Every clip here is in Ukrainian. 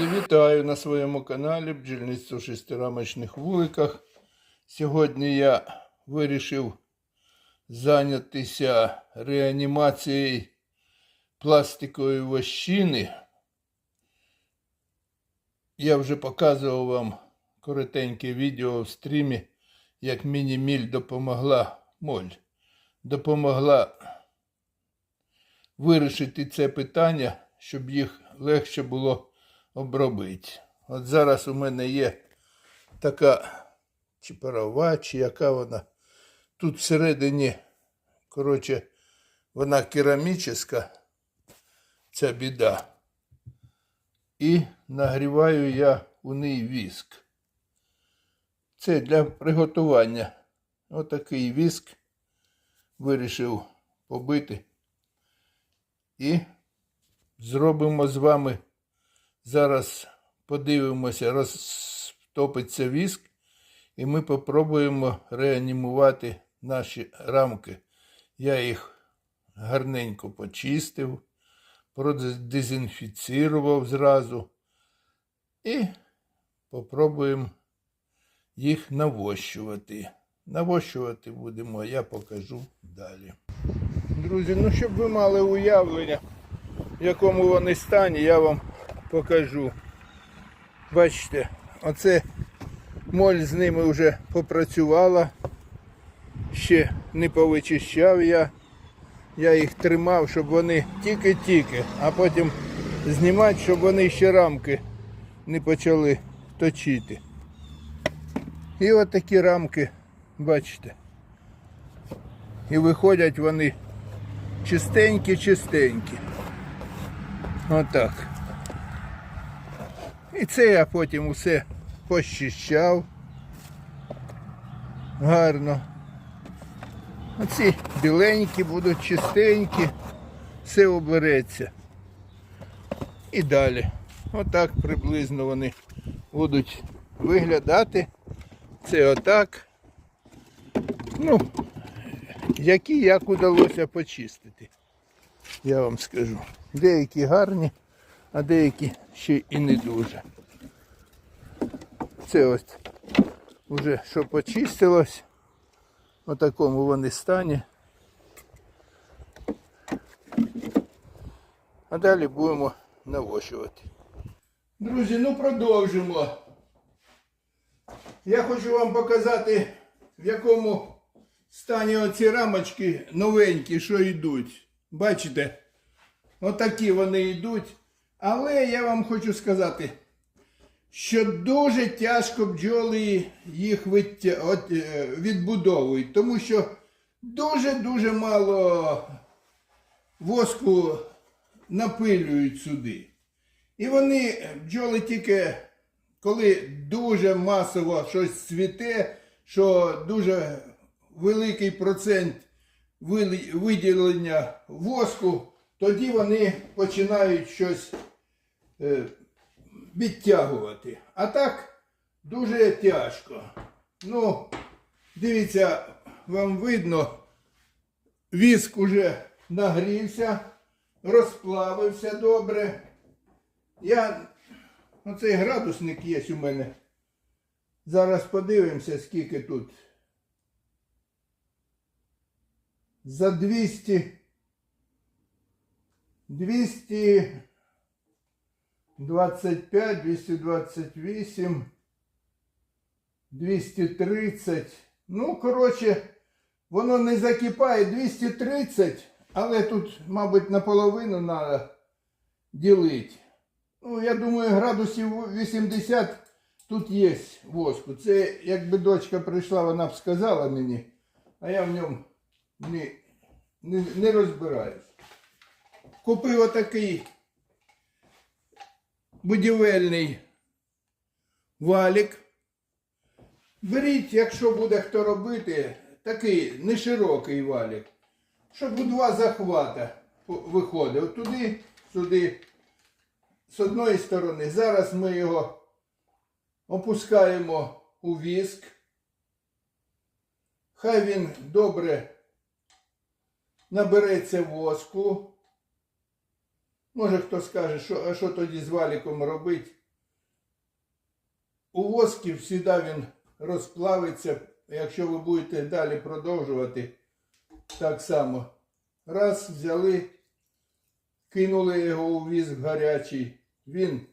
Друзі, вітаю на своєму каналі Бджільництво в шестирамочних вуликах. Сьогодні я вирішив зайнятися реанімацією пластикової вощини. Я вже показував вам коротеньке відео в стрімі, як міні-міль допомогла моль. Допомогла вирішити це питання, щоб їх легше було обробити. От зараз у мене є така чи чи яка вона. Тут всередині, коротше, вона керамічна, ця біда. І нагріваю я у неї віск. Це для приготування. Отакий віск вирішив побити. І зробимо з вами зараз подивимося, розтопиться віск, і ми попробуємо реанімувати наші рамки. Я їх гарненько почистив, продезінфіцірував зразу. І попробуємо їх навощувати. Навощувати будемо, я покажу далі. Друзі, ну щоб ви мали уявлення, в якому вони стані, я вам покажу. Бачите, оце моль з ними вже попрацювала. Ще не повичищав я. Я їх тримав, щоб вони тільки-тільки, а потім знімати, щоб вони ще рамки не почали точити. І от рамки, бачите. І виходять вони чистенькі-чистенькі. Отак. І це я потім усе пощищав. Гарно. Оці біленькі будуть чистенькі, все обереться. І далі. Отак приблизно вони будуть виглядати. Це отак. Ну, які як удалося почистити. Я вам скажу. Деякі гарні, а деякі ще і не дуже. Це ось вже що почистилось. У такому вони стані. А далі будемо навощувати. Друзі, ну продовжимо. Я хочу вам показати, в якому стані оці рамочки новенькі, що йдуть. Бачите? Отакі вони йдуть. Але я вам хочу сказати, що дуже тяжко бджоли їх е, відбудовують, тому що дуже-дуже мало воску напилюють сюди. І вони, бджоли тільки, коли дуже масово щось цвіте, що дуже великий процент виділення воску, тоді вони починають щось відтягувати. А так дуже тяжко. Ну, дивіться, вам видно, віск уже нагрівся, розплавився добре. Я, оцей градусник є у мене. Зараз подивимося, скільки тут. За 200 200 25, 228, 230. Ну, коротше, воно не закипає 230, але тут, мабуть, наполовину треба ділити. Ну, я думаю, градусів 80 тут є воску. Це якби дочка прийшла, вона б сказала мені, а я в ньому не, не, не розбираюсь. Купив отакий будівельний валік. Беріть, якщо буде хто робити, такий неширокий валік, щоб у два захвата виходив. Туди, сюди, з одної сторони. Зараз ми його опускаємо у віск. Хай він добре набереться воску. Може хто скаже, що, а що тоді з валіком робити? у воскі завжди він розплавиться, якщо ви будете далі продовжувати так само. Раз взяли, кинули його у віск гарячий, він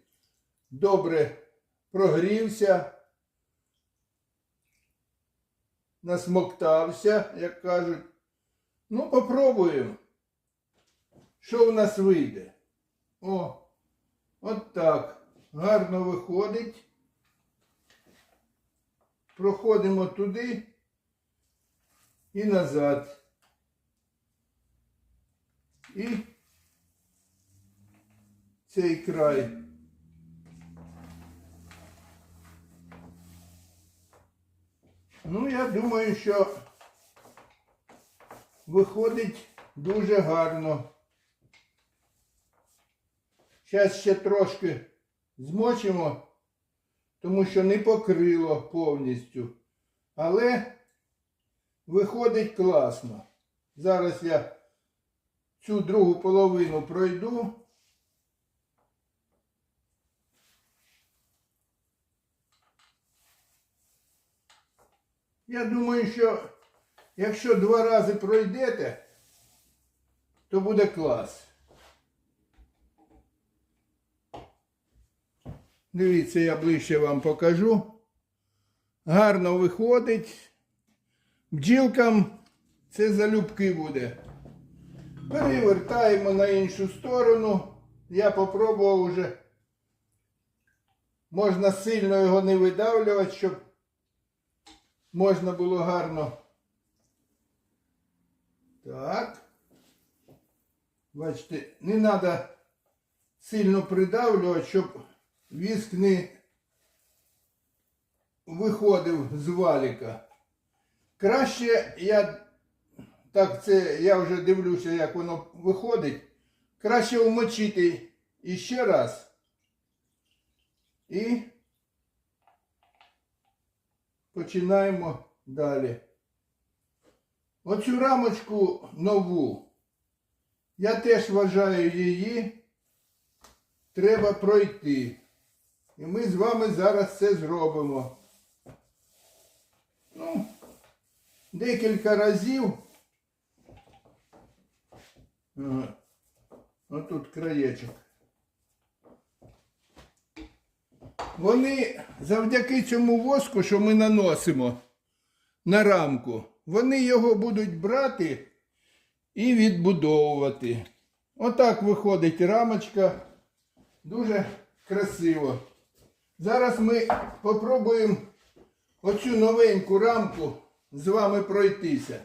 добре прогрівся, насмоктався, як кажуть. Ну, попробуємо, що в нас вийде. О, от так. Гарно виходить. Проходимо туди і назад. І цей край. Ну, я думаю, що виходить дуже гарно. Зараз ще трошки змочимо, тому що не покрило повністю. Але виходить класно. Зараз я цю другу половину пройду. Я думаю, що якщо два рази пройдете, то буде клас. Дивіться, я ближче вам покажу. Гарно виходить. Бджілкам це залюбки буде. Перевертаємо на іншу сторону. Я попробував уже. Можна сильно його не видавлювати, щоб можна було гарно. Так. Бачите, не треба сильно придавлювати, щоб віск не виходив з валіка. Краще я так це я вже дивлюся, як воно виходить. Краще вмочити іще раз. І починаємо далі. Оцю рамочку нову. Я теж вважаю її. Треба пройти. І ми з вами зараз це зробимо. Ну, декілька разів. Ага. Отут краєчок. Вони завдяки цьому воску, що ми наносимо на рамку, вони його будуть брати і відбудовувати. Отак виходить рамочка. Дуже красиво. Зараз ми попробуємо оцю новеньку рамку з вами пройтися.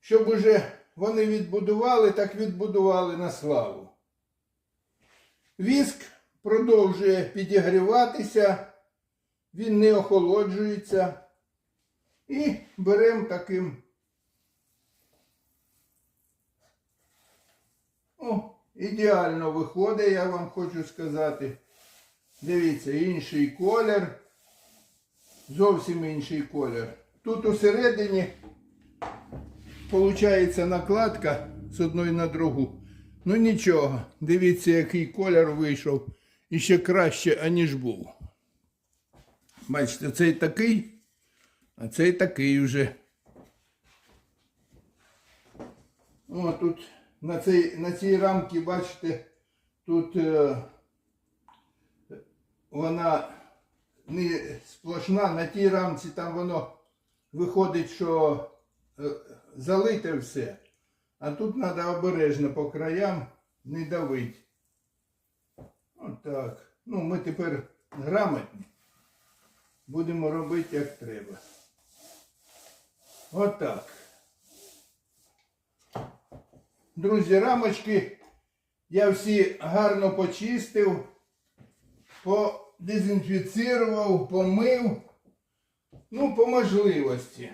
Щоб уже вони відбудували, так відбудували на славу. Віск продовжує підігріватися, він не охолоджується. І беремо таким. О, ідеально виходить, я вам хочу сказати. Дивіться, інший колір. Зовсім інший колір. Тут усередині виходить накладка з одної на другу. Ну нічого, дивіться, який колір вийшов. І ще краще, аніж був. Бачите, цей такий, а цей такий вже. О, тут на цій, на цій рамці, бачите, тут е, вона не сплошна, на тій рамці там воно виходить, що е, залите все. А тут треба обережно по краям не давити. Отак. Ну, ми тепер грамотні. Будемо робити як треба. Отак. Друзі, рамочки я всі гарно почистив, подезінфіцірував, помив. Ну, по можливості.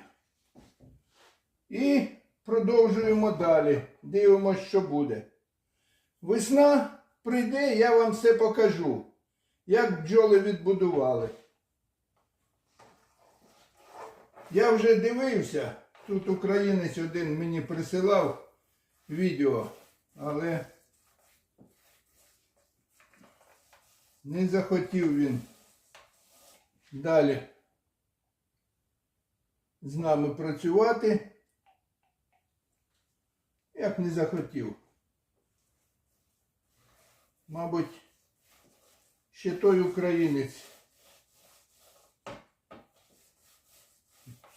І продовжуємо далі. Дивимося, що буде. Весна прийде, я вам все покажу, як бджоли відбудували. Я вже дивився, тут українець один мені присилав відео, але не захотів він далі з нами працювати, як не захотів. Мабуть, ще той українець.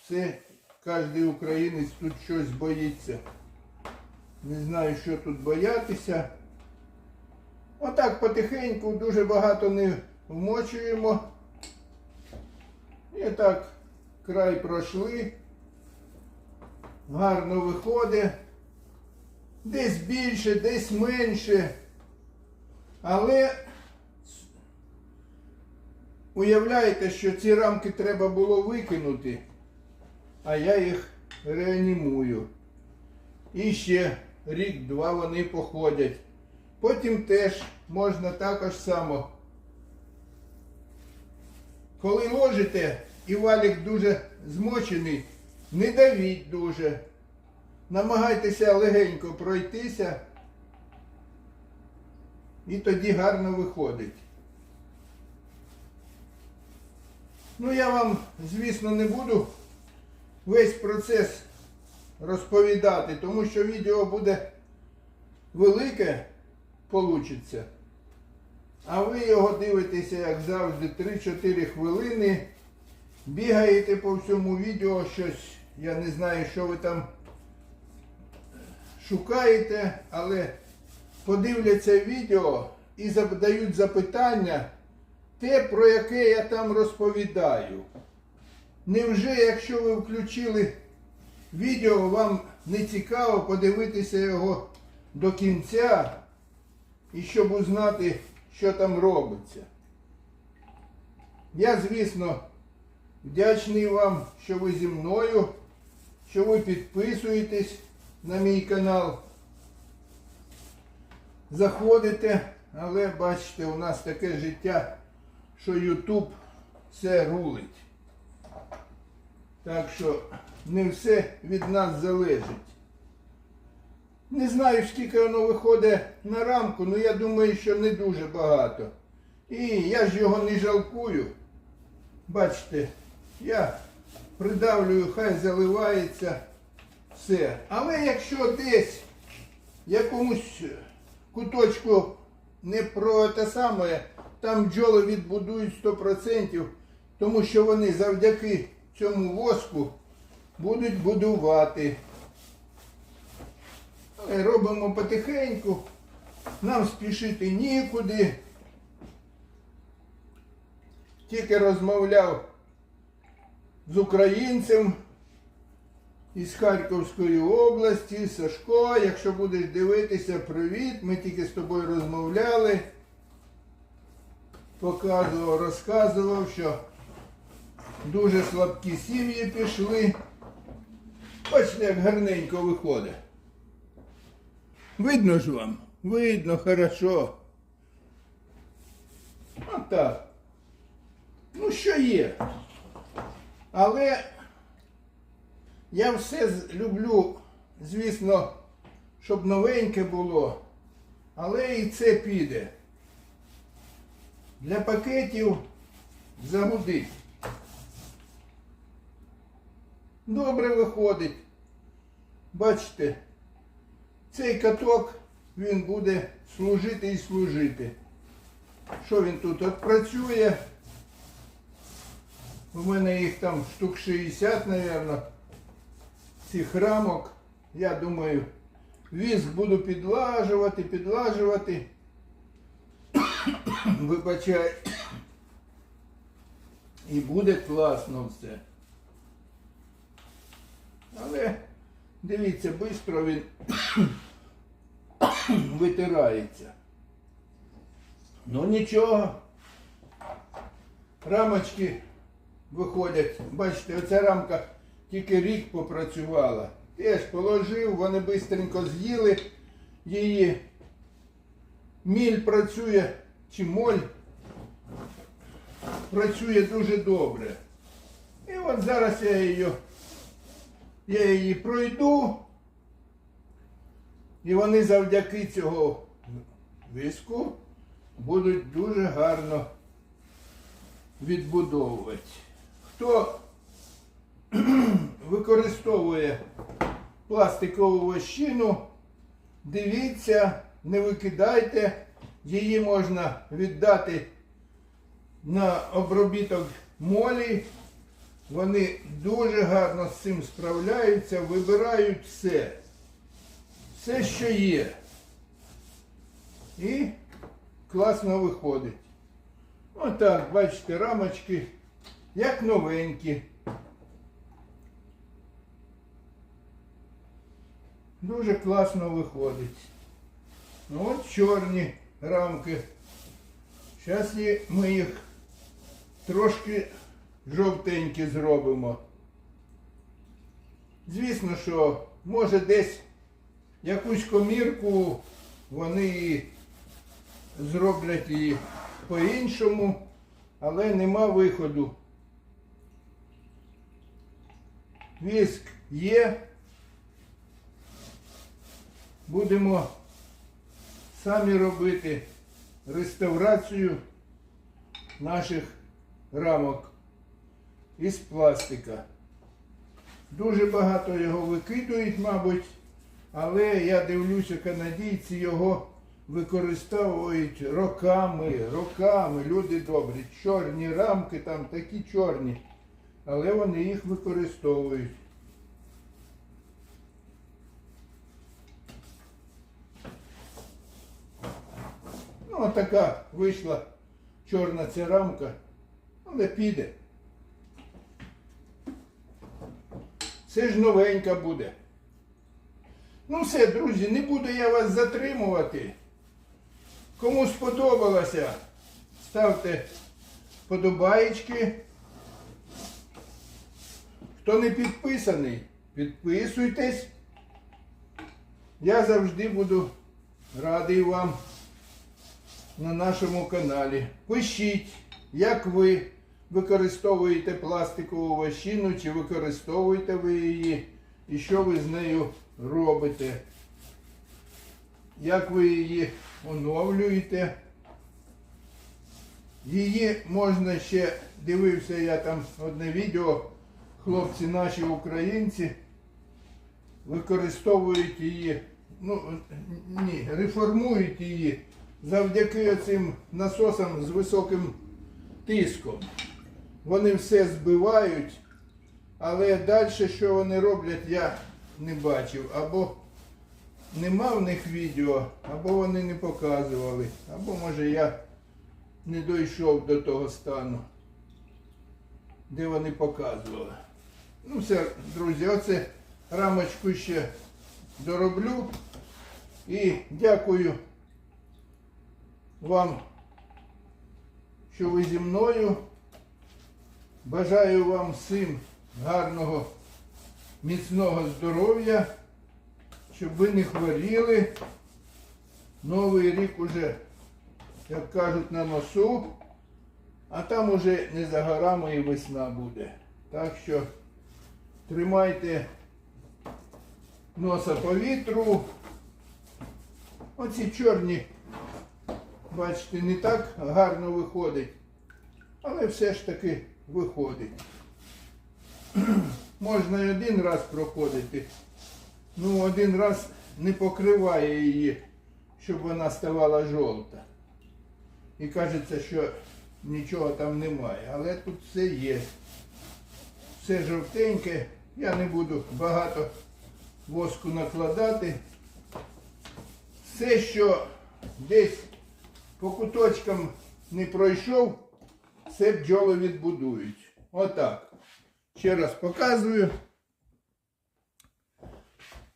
Все, кожен українець тут щось боїться. Не знаю, що тут боятися. Отак потихеньку дуже багато не вмочуємо. І так край пройшли. Гарно виходить. Десь більше, десь менше. Але уявляєте, що ці рамки треба було викинути, а я їх реанімую. І ще рік-два вони походять. Потім теж можна також само. Коли ложите і валік дуже змочений, не давіть дуже. Намагайтеся легенько пройтися. І тоді гарно виходить. Ну, я вам, звісно, не буду весь процес розповідати, тому що відео буде велике, получиться. А ви його дивитеся, як завжди, 3-4 хвилини. Бігаєте по всьому відео щось. Я не знаю, що ви там шукаєте, але подивляться відео і задають запитання, те, про яке я там розповідаю. Невже, якщо ви включили відео, вам не цікаво подивитися його до кінця і щоб узнати, що там робиться? Я, звісно, вдячний вам, що ви зі мною, що ви підписуєтесь на мій канал. Заходите, але бачите, у нас таке життя, що YouTube все рулить. Так що не все від нас залежить. Не знаю, скільки воно виходить на рамку, але я думаю, що не дуже багато. І я ж його не жалкую. Бачите, я придавлюю, хай заливається все. Але якщо десь якомусь куточку не про те саме, там бджоли відбудують 100%, тому що вони завдяки цьому воску будуть будувати. Але робимо потихеньку, нам спішити нікуди. Тільки розмовляв з українцем із Харківської області, Сашко, якщо будеш дивитися, привіт, ми тільки з тобою розмовляли. Показував, розказував, що дуже слабкі сім'ї пішли. Бачите, як гарненько виходить. Видно ж вам? Видно, хорошо. Отак. Ну, що є. Але я все люблю, звісно, щоб новеньке було. Але і це піде. Для пакетів загудить. Добре виходить. Бачите, цей каток він буде служити і служити. Що він тут от працює? У мене їх там штук 60, мабуть, цих рамок. Я думаю, віск буду підлажувати, підлажувати. Вибачай. І буде класно все. Але дивіться, швидко він витирається. Ну нічого. Рамочки виходять. Бачите, оця рамка тільки рік попрацювала. Теж положив, вони швидко з'їли її. Міль працює, чи моль працює дуже добре. І от зараз я її, я її пройду. І вони завдяки цього виску будуть дуже гарно відбудовувати. Хто використовує пластикову вощину, дивіться, не викидайте, її можна віддати на обробіток молі. Вони дуже гарно з цим справляються, вибирають все. Все, що є. І класно виходить. Отак, бачите, рамочки, як новенькі. Дуже класно виходить. Ну от чорні рамки. Зараз ми їх трошки жовтенькі зробимо. Звісно, що може десь якусь комірку вони зроблять її по-іншому, але нема виходу. Віск є. Будемо самі робити реставрацію наших рамок із пластика. Дуже багато його викидують, мабуть, але я дивлюся, канадійці його використовують роками, роками. Люди добрі. Чорні рамки там такі чорні, але вони їх використовують. Ну, така вийшла чорна ця рамка, але піде. Це ж новенька буде. Ну все, друзі, не буду я вас затримувати. Кому сподобалося, ставте подобаєчки. Хто не підписаний, підписуйтесь. Я завжди буду радий вам на нашому каналі. Пишіть, як ви використовуєте пластикову вощину, чи використовуєте ви її, і що ви з нею робите. Як ви її оновлюєте. Її можна ще, дивився я там одне відео, хлопці наші українці використовують її, ну ні, реформують її завдяки цим насосам з високим тиском. Вони все збивають, але далі, що вони роблять, я не бачив. Або нема в них відео, або вони не показували, або може я не дійшов до того стану, де вони показували. Ну все, друзі, оце рамочку ще дороблю. І дякую вам, що ви зі мною. Бажаю вам всім гарного, міцного здоров'я, щоб ви не хворіли. Новий рік уже, як кажуть, на носу, а там уже не за горами і весна буде. Так що тримайте носа по вітру. Оці чорні, бачите, не так гарно виходить, але все ж таки виходить. Можна і один раз проходити. Ну, один раз не покриває її, щоб вона ставала жовта. І кажеться, що нічого там немає. Але тут все є. Все жовтеньке. Я не буду багато воску накладати. Все, що десь по куточкам не пройшов, все бджоли відбудують. Отак. Ще раз показую.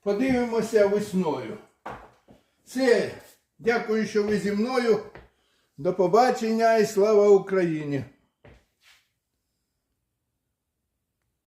Подивимося весною. Це, Дякую, що ви зі мною. До побачення і слава Україні!